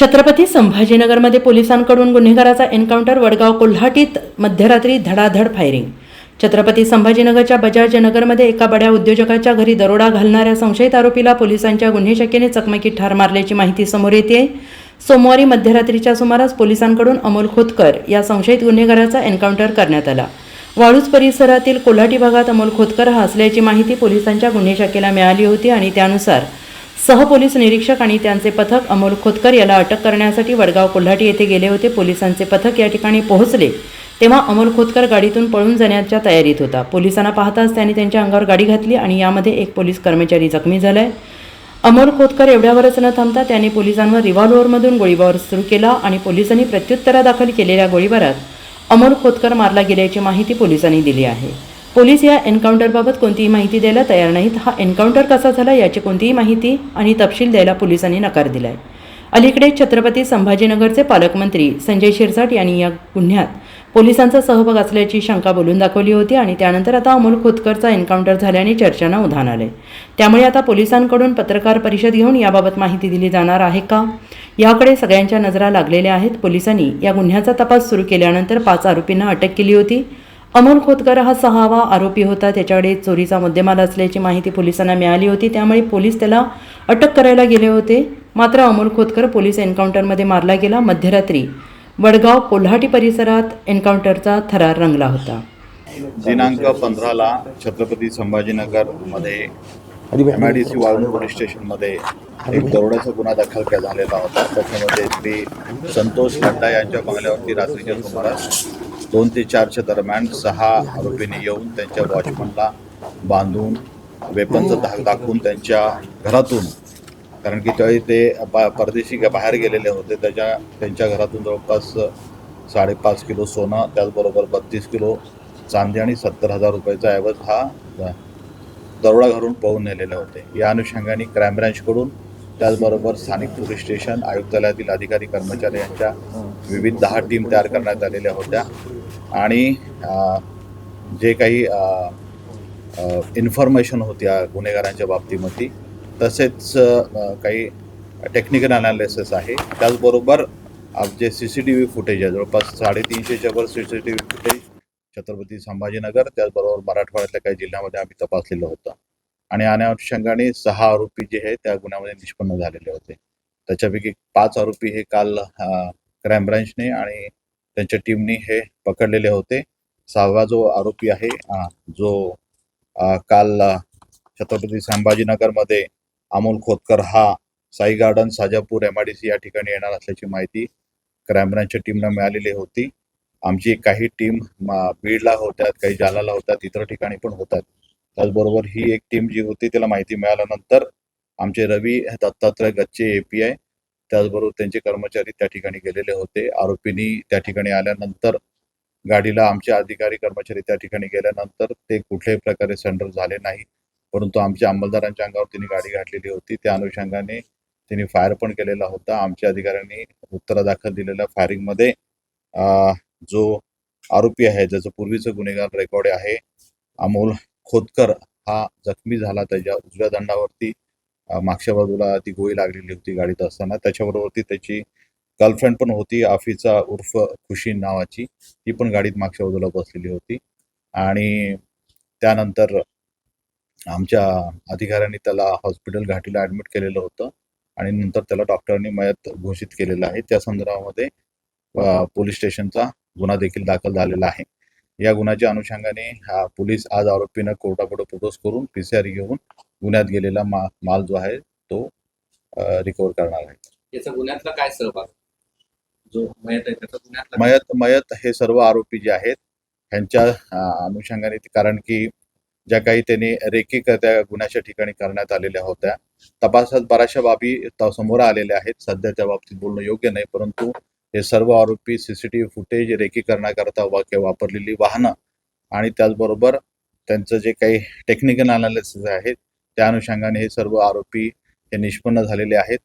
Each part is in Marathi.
छत्रपती संभाजीनगरमध्ये पोलिसांकडून गुन्हेगाराचा एन्काउंटर वडगाव कोल्हाटीत मध्यरात्री धडाधड फायरिंग. छत्रपती संभाजीनगरच्या बजाज नगरमध्ये एका बड्या उद्योजकाच्या घरी दरोडा घालणाऱ्या संशयित आरोपीला पोलिसांच्या गुन्हे शाखेने चकमकीत ठार मारल्याची माहिती समोर येते. सोमवारी मध्यरात्रीच्या सुमारास पोलिसांकडून अमोल खोतकर या संशयित गुन्हेगाराचा एन्काउंटर करण्यात आला. वाळूज परिसरातील कोल्हाटी भागात अमोल खोतकर हा असल्याची माहिती पोलिसांच्या गुन्हे शाखेला मिळाली होती आणि त्यानुसार सहपोलीस निरीक्षक आणि त्यांचे पथक अमोल खोतकर याला अटक करण्यासाठी वडगाव कोल्हाटी येथे गेले होते. पोलिसांचे पथक या ठिकाणी पोहोचले तेव्हा अमोल खोतकर गाडीतून पळून जाण्याच्या तयारीत होता. पोलिसांना पाहताच त्यांनी त्यांच्या अंगावर गाडी घातली आणि यामध्ये एक पोलीस कर्मचारी जखमी झालाय. अमोल खोतकर एवढ्यावरच न थांबता त्याने पोलिसांवर रिव्हॉल्व्हरमधून गोळीबार सुरू केला आणि पोलिसांनी प्रत्युत्तरादाखल केलेल्या गोळीबारात अमोल खोतकर मारला गेल्याची माहिती पोलिसांनी दिली आहे. पोलीस या एन्काउंटरबाबत कोणतीही माहिती द्यायला तयार नाहीत. हा एन्काउंटर कसा झाला याची कोणतीही माहिती आणि तपशील द्यायला पोलिसांनी नकार दिलाय. अलीकडे छत्रपती संभाजीनगरचे पालकमंत्री संजय शिरसाट यांनी या गुन्ह्यात पोलिसांचा सहभाग असल्याची शंका बोलून दाखवली होती आणि त्यानंतर आता अमोल खोतकरचा एन्काउंटर झाल्याने चर्चांना उधाण आले त्यामुळे आता पोलिसांकडून पत्रकार परिषद घेऊन याबाबत माहिती दिली जाणार आहे का? याकडे सगळ्यांच्या नजरा लागलेल्या आहेत. पोलिसांनी या गुन्ह्याचा तपास सुरू केल्यानंतर पाच आरोपींना अटक केली होती. अमोल खोतकर हा सहावा आरोपी होता. त्याच्याकडे चोरीचा मुद्देमाल असल्याची माहिती पोलिसांना मिळाली होती. त्यामुळे पोलीस त्याला अटक करायला गेले होते. मात्र अमोल खोतकर पोलीस एन्काउंटरमध्ये मारला गेला. मध्यरात्री वडगाव कोल्हाटी परिसरात एन्काउंटरचा थरार रंगला होता. दिनांक पंधराला Chhatrapati संभाजीनगरमध्ये M I D C Waluj police स्टेशनमध्ये एक दरोड्याचा गुन्हा दाखल केला झालेला होता. त्याच्यामध्ये श्री संतोष लड्डा यांच्या बंगल्यावरती रात्रीच्या सुमारास दोन ते चारच्या दरम्यान सहा आरोपींनी येऊन त्यांच्या वॉचमनला बांधून वेपनचा धाक दाखवून त्यांच्या घरातून कारण की त्यावेळी ते बा परदेशी बाहेर गेलेले होते. त्याच्या त्यांच्या घरातून जवळपास साडेपाच किलो सोनं त्याचबरोबर बत्तीस किलो चांदी आणि सत्तर हजार रुपयाचा ऐवज हा दरोडा घालून पळून नेलेले होते. या अनुषंगाने क्राईम ब्रँचकडून त्याचबरोबर स्थानिक पोलीस स्टेशन आयुक्तालयातील अधिकारी कर्मचारी यांच्या विविध दहा टीम तयार करण्यात आलेल्या होत्या. आणि जे काही इन्फॉर्मेशन होत्या गुन्हेगारांच्या बाबतीमध्ये तसेच काही टेक्निकल अनालिसिस आहे. त्याचबरोबर आप जे C C T V footage आहे. जवळपास साडेतीनशेच्या वर C C T V footage Chhatrapati Sambhajinagar त्याचबरोबर मराठवाड्यातल्या काही जिल्ह्यामध्ये आम्ही तपासलेलं होतं. आणि अनुषंगाने सहा आरोपी जे आहे त्या गुन्ह्यामध्ये निष्पन्न झालेले होते. त्याच्यापैकी पाच आरोपी हे काल क्राईम ब्रँचने आणि त्यांच्या टीमने हे पकडलेले होते. सहावा जो आरोपी आहे जो काल छत्रपती संभाजीनगरमध्ये अमोल खोतकर हा Sai garden Sajapur M I D C या ठिकाणी येणार असल्याची माहिती क्राईम ब्रँचच्या टीमला मिळालेली होती. आमची काही टीम बीडला होत्यात काही जालाला होत्यात इतर ठिकाणी पण होतात त्याचबरोबर ही एक टीम जी होती त्याला माहिती मिळाल्यानंतर आमचे Ravi Dattatray Gachche A P I त्याचबरोबर त्यांचे कर्मचारी त्या ठिकाणी गेलेले होते. आरोपींनी त्या ठिकाणी आल्यानंतर गाडीला आमचे अधिकारी कर्मचारी त्या ठिकाणी गेल्यानंतर ते कुठल्याही प्रकारे संडर झाले नाही. परंतु आमच्या अंमलदारांच्या अंगावर त्यांनी गाडी घातलेली होती. त्या अनुषंगाने त्यांनी फायर पण केलेला होता. आमच्या अधिकाऱ्यांनी उत्तरादाखल दिलेल्या फायरिंगमध्ये जो आरोपी आहे ज्याचं पूर्वीचं गुन्हेगार रेकॉर्ड आहे अमोल खोतकर हा जखमी झाला त्याच्या उजव्या दंडावरती. मागच्या बाजूला ती गोळी लागलेली होती गाडीत असताना. त्याच्याबरोबरती त्याची गर्लफ्रेंड पण होती आफिचा उर्फ खुशी नावाची. ती पण गाडीत मागच्या बाजूला बसलेली होती. आणि त्यानंतर आमच्या अधिकाऱ्यांनी त्याला हॉस्पिटल घाटीला ॲडमिट केलेलं होतं. आणि नंतर त्याला डॉक्टरांनी मयत घोषित केलेलं आहे. त्या संदर्भामध्ये पोलीस स्टेशनचा गुन्हा देखील दाखल झालेला आहे. या गुन्ह्याच्या अनुषंगाने हा पोलीस आज आरोपीनं कोर्टापुढे प्रोड्यूस करून पी सी आर घेऊन गुन्ह्यात गेलेला मा माल जो आहे तो रिकवर करणार आहे. याचा गुन्ह्यातला काय सहभाग जो मयत आहे त्याचा गुन्ह्यातला मयत मयत हे सर्व आरोपी जे आहेत ह्यांच्या अनुषंगाने कारण की ज्या काही त्यांनी रेकी त्या गुन्ह्याच्या ठिकाणी करण्यात आलेल्या होत्या. तपासात बऱ्याचशा बाबी समोर आलेल्या आहेत. सध्या त्या बाबतीत बोलणं योग्य नाही परंतु हे सर्व आरोपी सीसीटीव्ही फुटेज रेकी करण्याकरता वा किंवा वापरलेली वाहनं आणि त्याचबरोबर त्यांचं जे काही टेक्निकल अनालिसिस आहेत त्या अनुषंगाने हे सर्व आरोपी हे निष्पन्न झालेले आहेत.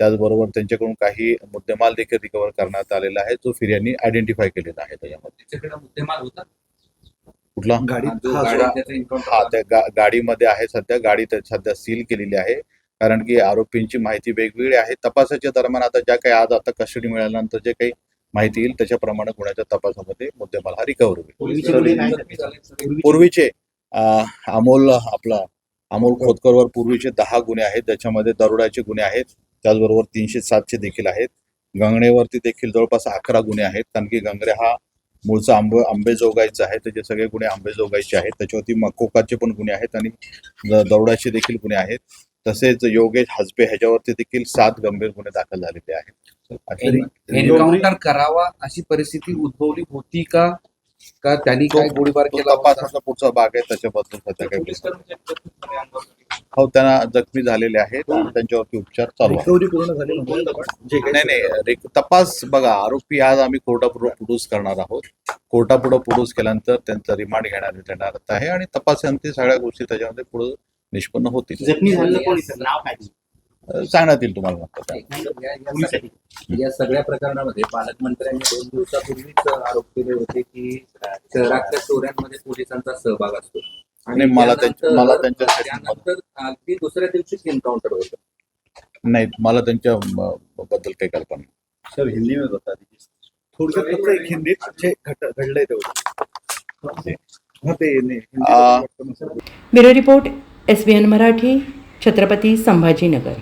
त्याचबरोबर त्यांच्याकडून काही मुद्देमाल देखील रिकवर करण्यात आलेला आहे जो फिर्यानी आयडेंटिफाय केलेला आहे त्याच्यामध्ये. त्याच्याकडे मुद्देमाल होता? कुठला? हा, गाडी हा. त्या गाडीमध्ये आहे सध्या. गाडी सध्या सील केलेली आहे. कारण की आरोपींची माहिती वेगवेगळी आहे. तपासाच्या दरम्यान आता ज्या काही आज आता कस्टडी मिळाल्यानंतर जे काही माहिती येईल त्याच्याप्रमाणे गुन्ह्याच्या तपासामध्ये मुद्देमाल हा रिकव्हर होईल. पूर्वीचे अमोल आपला अमोल खोतकरवर पूर्वीचे दहा गुन्हे आहेत त्याच्यामध्ये दरोड्याचे गुन्हे आहेत त्याचबरोबर तीनशे सातशे देखील आहेत. गंगणेवरती देखील जवळपास अकरा गुन्हे आहेत कारण की गंगणे हा मूळचा आंब आंबेजोगाईचा आहे त्याचे सगळे गुन्हे आंबेजोगाईचे आहेत त्याच्यावरती मकोकाचे पण गुन्हे आहेत आणि दरोड्याचे देखील गुन्हे आहेत. तसेच योगेश हसबे ह्याच्यावरती देखील सात गंभीर गुन्हे दाखल झालेले आहेत. करावा अशी परिस्थिती उद्भवली होती का? का त्यांनी काय गोळीबार केला? तपासाचा पुढचा भाग आहे त्याच्याबद्दल सध्या काही हो त्यांना जखमी झालेले आहेत आणि त्यांच्यावरती उपचार चालू आहेत. रिकव्हरी पूर्ण झाली म्हणजे आपण जे काही नाही नाही तपास बघा आरोपी आज आम्ही कोर्टापुढे प्रोड्यूस करणार आहोत. कोर्टापुढे प्रोड्यूस केल्यानंतर त्यांचा रिमांड घेण्यात येणार आहे आणि तपासांती सगळ्या गोष्टी त्याच्यामध्ये पुढे निष्पन्न होतील. जखमी झालेलं? नाव काय? सांगण्यात येईल तुम्हाला. या- सगळ्या- प्रकरणामध्ये पालकमंत्र्यांनी दोन दिवसापूर्वीच आरोप केले होते की शहरातल्या चोऱ्यांमध्ये पोलिसांचा सहभाग असतो. आणि मला मला त्यांच्या अगदी दुसऱ्या दिवशीच एन्काउंटर होतं. नाही मला त्यांच्या बद्दल काही कल्पना नाही. सर हिंदी में बता दीजिए थोडक्यात फक्त एक हिंदीत घडलंय तेवढं हा bureau report S B N Marathi Chhatrapati Sambhajinagar.